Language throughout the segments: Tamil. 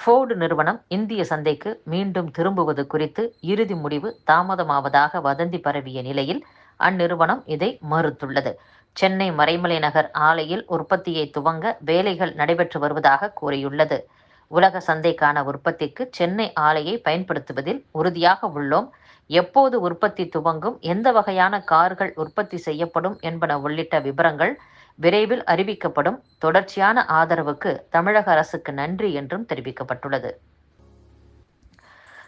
ஃபோர்டு நிறுவனம் இந்திய சந்தைக்கு மீண்டும் திரும்புவது குறித்து இறுதி முடிவு தாமதமாவதாக வதந்தி பரவிய நிலையில் அந்நிறுவனம் இதை மறுத்துள்ளது. சென்னை மறைமலை நகர் ஆலையில் உற்பத்தியை துவங்க வேலைகள் நடைபெற்று வருவதாக கூறியுள்ளது. உலக சந்தைக்கான உற்பத்திக்கு சென்னை ஆலையை பயன்படுத்துவதில் உறுதியாக உள்ளோம். எப்போது உற்பத்தி துவங்கும் எந்த வகையான கார்கள் உற்பத்தி செய்யப்படும் என்பன உள்ளிட்ட விவரங்கள் விரைவில் அறிவிக்கப்படும் தொடர்ச்சியான ஆதரவுக்கு தமிழக அரசுக்கு நன்றி என்றும் தெரிவிக்கப்பட்டுள்ளது.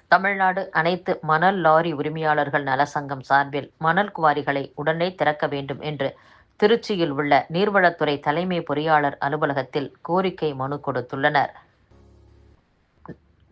தமிழ்நாடு அனைத்து மணல் லாரி உரிமையாளர்கள் நலசங்கம் சார்பில் மணல் குவாரிகளை உடனே திறக்க வேண்டும் என்று திருச்சியில் உள்ள நீர்வளத்துறை தலைமை பொறியாளர் அலுவலகத்தில் கோரிக்கை மனு கொடுத்துள்ளனர்.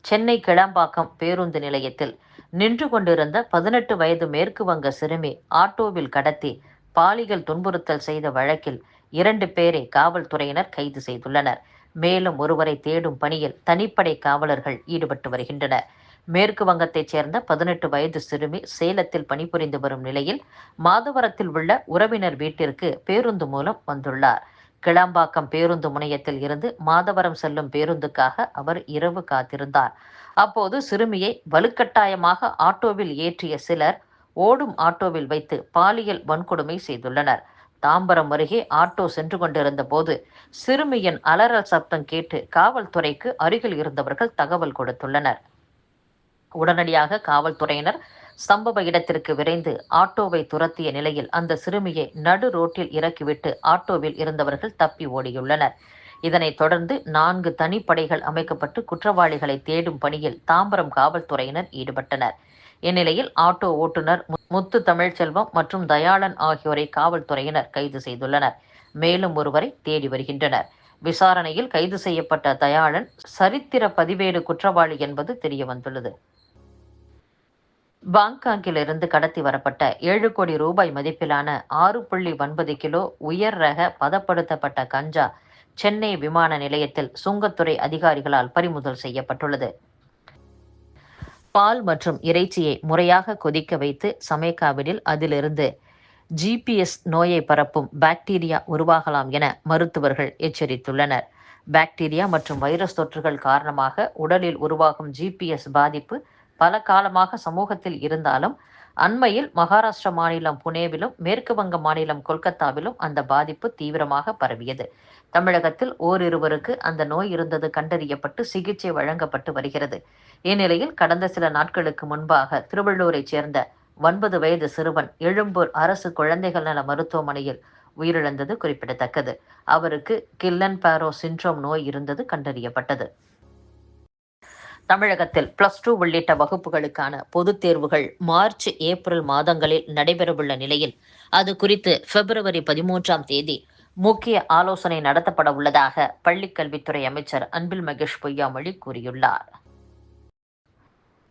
சென்னை கிளம்பாக்கம் பேருந்து நிலையத்தில் நின்று கொண்டிருந்த பதினெட்டு வயது மேற்கு வங்க சிறுமி ஆட்டோவில் கடத்தி பாலியல் துன்புறுத்தல் செய்த வழக்கில் இரண்டு பேரை காவல்துறையினர் கைது செய்துள்ளனர். மேலும் ஒருவரை தேடும் பணியில் தனிப்படை காவலர்கள் ஈடுபட்டு வருகின்றனர். மேற்கு வங்கத்தைச் சேர்ந்த பதினெட்டு வயது சிறுமி சேலத்தில் பணிபுரிந்து வரும் நிலையில் மாதவரத்தில் உள்ள உறவினர் வீட்டிற்கு பேருந்து மூலம் வந்துள்ளார். கிளாம்பாக்கம் பேருந்து முனையத்தில் இருந்து மாதவரம் செல்லும் பேருந்துக்காக அவர் இரவு காத்திருந்தார். அப்போது சிறுமியை வலுக்கட்டாயமாக ஆட்டோவில் ஏற்றிய சிலர் ஓடும் ஆட்டோவில் வைத்து பாலியல் வன்கொடுமை செய்துள்ளனர். தாம்பரம் அருகே ஆட்டோ சென்று கொண்டிருந்த போது சிறுமியின் அலறல் சப்தம் கேட்டு காவல்துறைக்கு அருகில் இருந்தவர்கள் தகவல் கொடுத்துள்ளனர். உடனடியாக காவல்துறையினர் சம்பவ இடத்திற்கு விரைந்து ஆட்டோவை துரத்திய நிலையில் அந்த சிறுமியை நடு ரோட்டில் இறக்கிவிட்டு ஆட்டோவில் இருந்தவர்கள் தப்பி ஓடியுள்ளனர். இதனைத் தொடர்ந்து நான்கு தனிப்படைகள் அமைக்கப்பட்டு குற்றவாளிகளை தேடும் பணியில் தாம்பரம் காவல்துறையினர் ஈடுபட்டனர். இந்நிலையில் ஆட்டோ ஓட்டுநர் முத்து தமிழ்ச்செல்வம் மற்றும் தயாளன் ஆகியோரை காவல்துறையினர் கைது செய்துள்ளனர். மேலும் ஒருவரை தேடி வருகின்றனர். விசாரணையில் கைது செய்யப்பட்ட தயாளன் சரித்திர பதிவேடு குற்றவாளி என்பது தெரியவந்துள்ளது. பாங்காங்கிலிருந்து கடத்தி வரப்பட்ட ஏழு கோடி ரூபாய் மதிப்பிலான ஆறு புள்ளி ஒன்பது கிலோ உயர் ரக பதப்படுத்தப்பட்ட கஞ்சா சென்னை விமான நிலையத்தில் சுங்கத்துறை அதிகாரிகளால் பறிமுதல் செய்யப்பட்டுள்ளது. பால் மற்றும் இறைச்சியை முறையாக கொதிக்க வைத்து சமைக்காவிடில் அதிலிருந்து ஜிபிஎஸ் நோயை பரப்பும் பாக்டீரியா உருவாகலாம் என மருத்துவர்கள் எச்சரித்துள்ளனர். பாக்டீரியா மற்றும் வைரஸ் தொற்றுகள் காரணமாக உடலில் உருவாகும் ஜிபிஎஸ் பாதிப்பு பல காலமாக சமூகத்தில் இருந்தாலும் அண்மையில் மகாராஷ்டிர மாநிலம் புனேவிலும் மேற்கு வங்க மாநிலம் கொல்கத்தாவிலும் அந்த பாதிப்பு தீவிரமாக பரவியது. தமிழகத்தில் ஓரிருவருக்கு அந்த நோய் இருந்தது கண்டறியப்பட்டு சிகிச்சை வழங்கப்பட்டு வருகிறது. இந்நிலையில் கடந்த சில நாட்களுக்கு முன்பாக திருவள்ளூரைச் சேர்ந்த ஒன்பது வயது சிறுவன் எழும்பூர் அரசு குழந்தைகள் நல மருத்துவமனையில் உயிரிழந்தது குறிப்பிடத்தக்கது. அவருக்கு கில்லன் பாரோ சின்ட்ரோம் நோய் இருந்தது கண்டறியப்பட்டது. தமிழகத்தில் பிளஸ் டூ உள்ளிட்ட வகுப்புகளுக்கான பொதுத் தேர்வுகள் மார்ச் ஏப்ரல் மாதங்களில் நடைபெறவுள்ள நிலையில் அது குறித்து பிப்ரவரி பதிமூன்றாம் தேதி முக்கிய ஆலோசனை நடத்தப்பட உள்ளதாக பள்ளிக்கல்வித்துறை அமைச்சர் அன்பில் மகேஷ் பொய்யாமொழி கூறியுள்ளார்.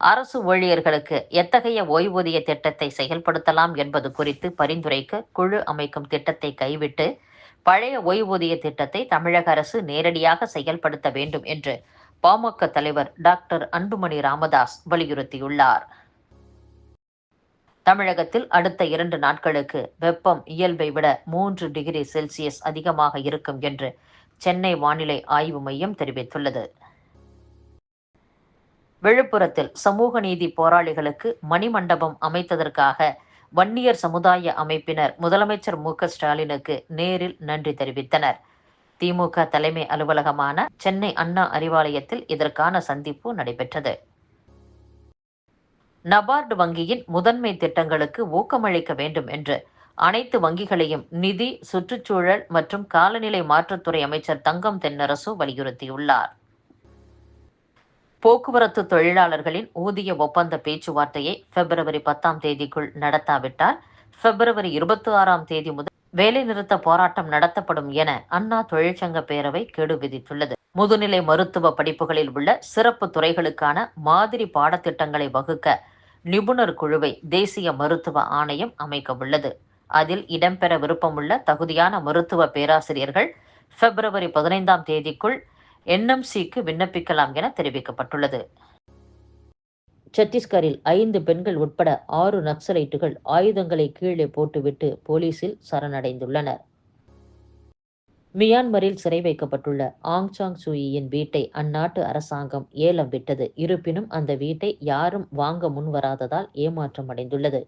அரசு ஊழியர்களுக்கு எத்தகைய ஓய்வூதிய திட்டத்தை செயல்படுத்தலாம் என்பது குறித்து பரிந்துரைக்க குழு அமைக்கும் திட்டத்தை கைவிட்டு பழைய ஓய்வூதிய திட்டத்தை தமிழக அரசு நேரடியாக செயல்படுத்த வேண்டும் என்று பாமக தலைவர் டாக்டர் அன்புமணி ராமதாஸ் வலியுறுத்தியுள்ளார். தமிழகத்தில் அடுத்த இரண்டு நாட்களுக்கு வெப்பம் இயல்பை விட மூன்று டிகிரி செல்சியஸ் அதிகமாக இருக்கும் என்று சென்னை வானிலை ஆய்வு மையம் தெரிவித்துள்ளது. விழுப்புரத்தில் சமூக நீதி போராளிகளுக்கு மணிமண்டபம் அமைத்ததற்காக வன்னியர் சமுதாய அமைப்பினர் முதலமைச்சர் மு ஸ்டாலினுக்கு நேரில் நன்றி தெரிவித்தனர். திமுக தலைமை அலுவலகமான சென்னை அண்ணா அறிவாலயத்தில் இதற்கான சந்திப்பு நடைபெற்றது. நபார்டு வங்கியின் முதன்மை திட்டங்களுக்கு ஊக்கமளிக்க வேண்டும் என்று அனைத்து வங்கிகளையும் நிதி சுற்றுச்சூழல் மற்றும் காலநிலை மாற்றத்துறை அமைச்சர் தங்கம் தென்னரசு வலியுறுத்தியுள்ளார். போக்குவரத்து தொழிலாளர்களின் ஊதிய ஒப்பந்த பேச்சுவார்த்தையை பிப்ரவரி பத்தாம் தேதிக்குள் நடத்தாவிட்டால் பிப்ரவரி இருபத்தி ஆறாம் தேதி முதல் வேலைநிறுத்த போராட்டம் நடத்தப்படும் என அண்ணா தொழிற்சங்க பேரவை கெடு விதித்துள்ளது. முதுநிலை மருத்துவ படிப்புகளில் உள்ள சிறப்பு துறைகளுக்கான மாதிரி பாடத்திட்டங்களை வகுக்க நிபுணர் குழுவை தேசிய மருத்துவ ஆணையம் அமைக்க உள்ளது அதில் இடம்பெற விருப்பமுள்ள தகுதியான மருத்துவ பேராசிரியர்கள் பிப்ரவரி பதினைந்தாம் தேதிக்குள் என்எம்சிக்கு விண்ணப்பிக்கலாம் என தெரிவிக்கப்பட்டுள்ளது. சத்தீஸ்கரில் ஐந்து பெண்கள் உட்பட ஆறு நக்சலைட்டுகள் ஆயுதங்களை கீழே போட்டுவிட்டு போலீசில் சரணடைந்துள்ளனர். மியான்மரில் சிறை வைக்கப்பட்டுள்ள ஆங் சாங் சூயியின் வீட்டை அந்நாட்டு அரசாங்கம் ஏலம் விட்டது. இருப்பினும் அந்த வீட்டை யாரும் வாங்க முன்வராததால் ஏமாற்றம் அடைந்துள்ளது.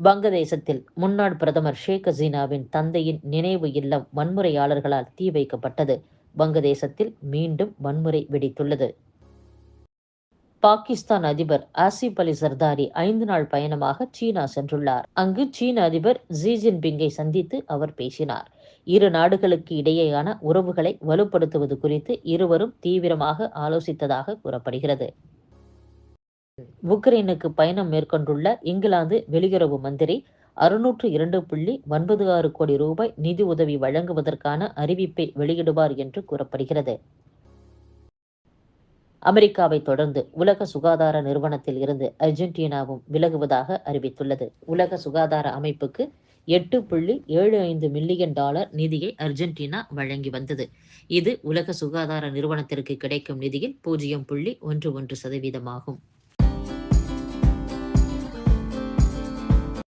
வங்கதேசத்தில் முன்னாள் பிரதமர் ஷேக் ஹசீனாவின் தந்தையின் நினைவு இல்லம் வன்முறையாளர்களால் தீ வைக்கப்பட்டது. வங்கதேசத்தில் மீண்டும் வன்முறை வெடித்துள்ளது. பாகிஸ்தான் அதிபர் ஆசிப் அலி சர்தாரி ஐந்து நாள் பயணமாக சீனா சென்றுள்ளார். அங்கு சீன அதிபர் ஜி ஜின்பிங்கை சந்தித்து அவர் பேசினார். இரு நாடுகளுக்கு இடையேயான உறவுகளை வலுப்படுத்துவது குறித்து இருவரும் தீவிரமாக ஆலோசித்ததாக கூறப்படுகிறது. உக்ரைனுக்கு பயணம் மேற்கொண்டுள்ள இங்கிலாந்து வெளியுறவு மந்திரி அறுநூற்று இரண்டு புள்ளி ஒன்பது ஆறு கோடி ரூபாய் நிதி உதவி வழங்குவதற்கான அறிவிப்பை வெளியிடுவார் என்று கூறப்படுகிறது. அமெரிக்காவை தொடர்ந்து உலக சுகாதார நிறுவனத்தில் இருந்து அர்ஜென்டினாவும் விலகுவதாக அறிவித்துள்ளது. உலக சுகாதார அமைப்புக்கு எட்டு புள்ளி ஏழு ஐந்து மில்லியன் டாலர் நிதியை அர்ஜென்டினா வழங்கி வந்தது. இது உலக சுகாதார நிறுவனத்திற்கு கிடைக்கும் நிதியில் பூஜ்ஜியம் புள்ளி ஒன்று ஒன்று சதவீதமாகும்.